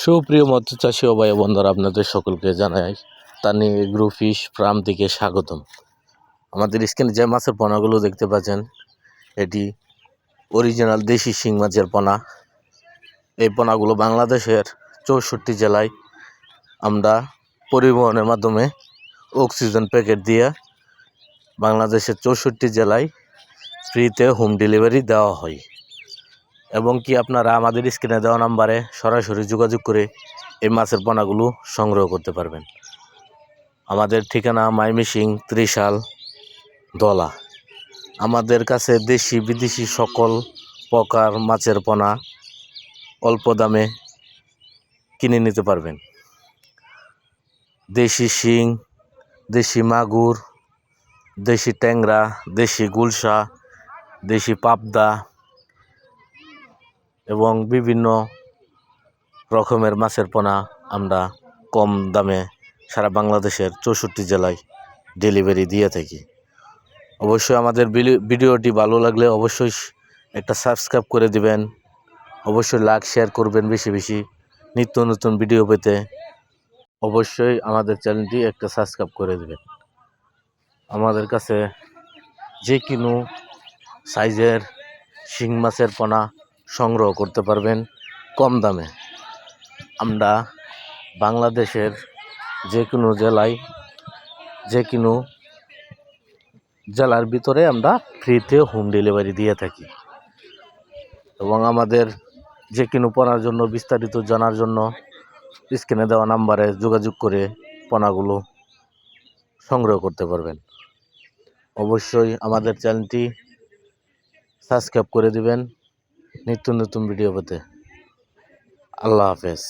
সুপ্রিয় মৎস্য চাষী ও ভাই বন্ধুরা আপনাদের সকলকে জানাই তানি এগ্রো ফিশ ফার্ম থেকে স্বাগতম। আমাদের স্ক্রিনে যে মাছের পোনাগুলো দেখতে পাচ্ছেন, এটি অরিজিনাল দেশি শিং মাছের পোনা। এই পোনাগুলো বাংলাদেশের চৌষট্টি জেলায় আমরা পরিবহনের মাধ্যমে অক্সিজেন প্যাকেট দিয়ে বাংলাদেশের চৌষট্টি জেলায় ফ্রিতে হোম ডেলিভারি দেওয়া হয়। এবং কি আপনারা আমাদের স্ক্রিনে দেওয়া নাম্বারে সরাসরি যোগাযোগ করে এই মাছের পোনাগুলো সংগ্রহ করতে পারবেন। আমাদের ঠিকানা মাইমিসিং ত্রিশাল, দলা। আমাদের কাছে দেশি, বিদেশি সকল প্রকার মাছের পোনা অল্প দামে কিনে নিতে পারবেন। দেশি শিং, দেশি মাগুর, দেশি ট্যাংরা, দেশি গুলশা, দেশি পাবদা এবং বিভিন্ন রকমের মাছের পোনা আমরা কম দামে সারা বাংলাদেশের চৌষট্টি জেলায় ডেলিভারি দিয়ে থাকি। অবশ্যই আমাদের ভিডিওটি ভালো লাগলে অবশ্যই একটা সাবস্ক্রাইব করে দিবেন। অবশ্যই লাইক, শেয়ার করবেন বেশি বেশি। নিত্য নতুন ভিডিও পেতে অবশ্যই আমাদের চ্যানেলটি একটা সাবস্ক্রাইব করে দিবেন। আমাদের কাছে যে কোনো সাইজের শিং মাছের পোনা সংগ্রহ করতে পারবেন কম দামে। আমরা বাংলাদেশের যে কোনো জেলায়, যে কোনো জেলার ভিতরে আমরা ফ্রিতে হোম ডেলিভারি দিয়ে থাকি। এবং আমাদের যে কোনো পণার জন্য, বিস্তারিত জানার জন্য স্ক্রিনে দেওয়া নাম্বারে যোগাযোগ করে পণাগুলো সংগ্রহ করতে পারবেন। অবশ্যই আমাদের চ্যানেলটি সাবস্ক্রাইব করে দিবেন। নিত্য নতুন ভিডিও পেতে। আল্লাহ হাফেজ।